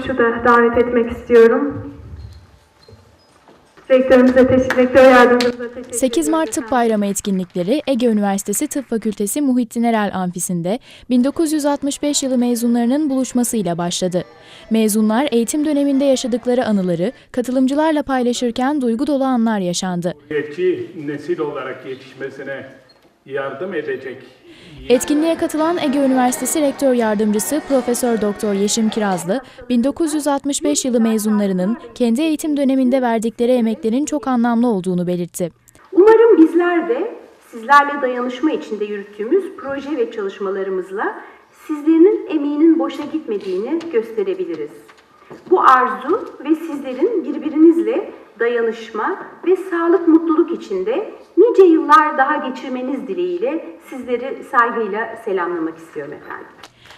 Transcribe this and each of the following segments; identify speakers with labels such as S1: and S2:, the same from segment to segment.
S1: Kuş'u da davet etmek istiyorum. Rektörümüze, teşekkür, rektör yardımcımıza teşekkür
S2: 8 Mart. Tıp Bayramı etkinlikleri Ege Üniversitesi Tıp Fakültesi Muhittin Erel Amfisi'nde 1965 yılı mezunlarının buluşmasıyla başladı. Mezunlar eğitim döneminde yaşadıkları anıları katılımcılarla paylaşırken duygu dolu anlar yaşandı.
S3: Cumhuriyetçi nesil olarak yetişmesine yardım edecek
S2: Etkinliğe katılan Ege Üniversitesi Rektör Yardımcısı Profesör Doktor Yeşim Kirazlı, 1965 yılı mezunlarının kendi eğitim döneminde verdikleri emeklerin çok anlamlı olduğunu belirtti.
S4: Umarım bizler de sizlerle dayanışma içinde yürüttüğümüz proje ve çalışmalarımızla sizlerin emeğinin boşa gitmediğini gösterebiliriz. Bu arzu ve sizlerin birbirinizle dayanışma ve sağlık mutluluk içinde nice yıllar daha geçirmeniz dileğiyle sizleri saygıyla selamlamak istiyorum efendim.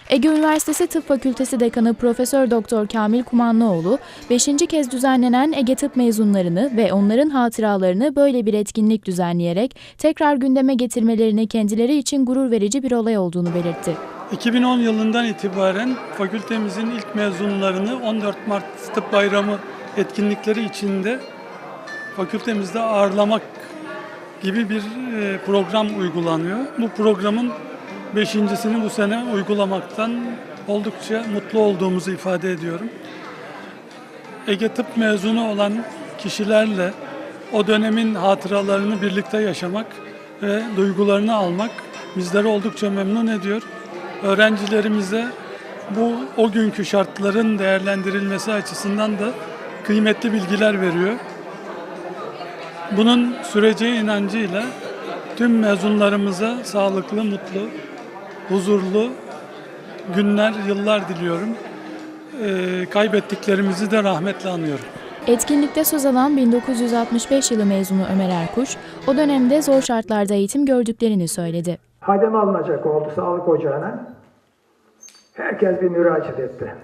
S2: Ege Üniversitesi Tıp Fakültesi Dekanı Profesör Doktor Kamil Kumanlıoğlu, 5. kez düzenlenen Ege Tıp mezunlarını ve onların hatıralarını böyle bir etkinlik düzenleyerek tekrar gündeme getirmelerini kendileri için gurur verici bir olay olduğunu belirtti.
S5: 2010 yılından itibaren fakültemizin ilk mezunlarını 14 Mart Tıp Bayramı etkinlikleri içinde fakültemizde ağırlamak gibi bir e, program uygulanıyor. Bu programın beşincisini bu sene uygulamaktan oldukça mutlu olduğumuzu ifade ediyorum. Ege Tıp mezunu olan kişilerle o dönemin hatıralarını birlikte yaşamak ve duygularını almak bizleri oldukça memnun ediyor. Öğrencilerimize bu o günkü şartların değerlendirilmesi açısından da kıymetli bilgiler veriyor. Bunun süreceği inancıyla tüm mezunlarımıza sağlıklı, mutlu, huzurlu günler, yıllar diliyorum. Ee, kaybettiklerimizi de rahmetle anıyorum.
S2: Etkinlikte söz alan 1965 yılı mezunu Ömer Erkuş, o dönemde zor şartlarda eğitim gördüklerini söyledi.
S6: Hademe alınacak oldu sağlık ocağına. Herkes bir müracaat etti.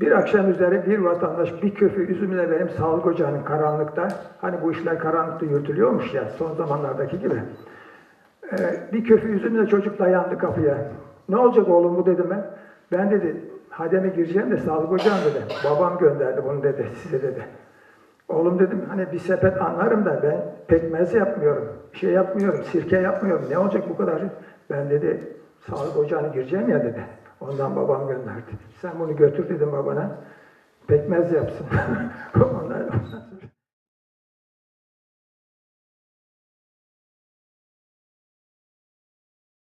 S6: Bir akşam üzeri bir vatandaş bir köfü üzümle benim sağlık ocağının karanlıkta, hani bu işler karanlıkta yürütülüyormuş ya son zamanlardaki gibi. Ee, bir köfü üzümle çocuk dayandı kapıya. Ne olacak oğlum bu dedim ben. Ben dedi hademe gireceğim de sağlık ocağına dedi. Babam gönderdi bunu dedi size dedi. Oğlum dedim hani bir sepet anlarım da ben pekmez yapmıyorum, şey yapmıyorum, sirke yapmıyorum. Ne olacak bu kadar? Ben dedi sağlık ocağına gireceğim ya dedi. Ondan babam gönderdi. Sen bunu götür dedim babana. Pekmez yapsın. Ondan-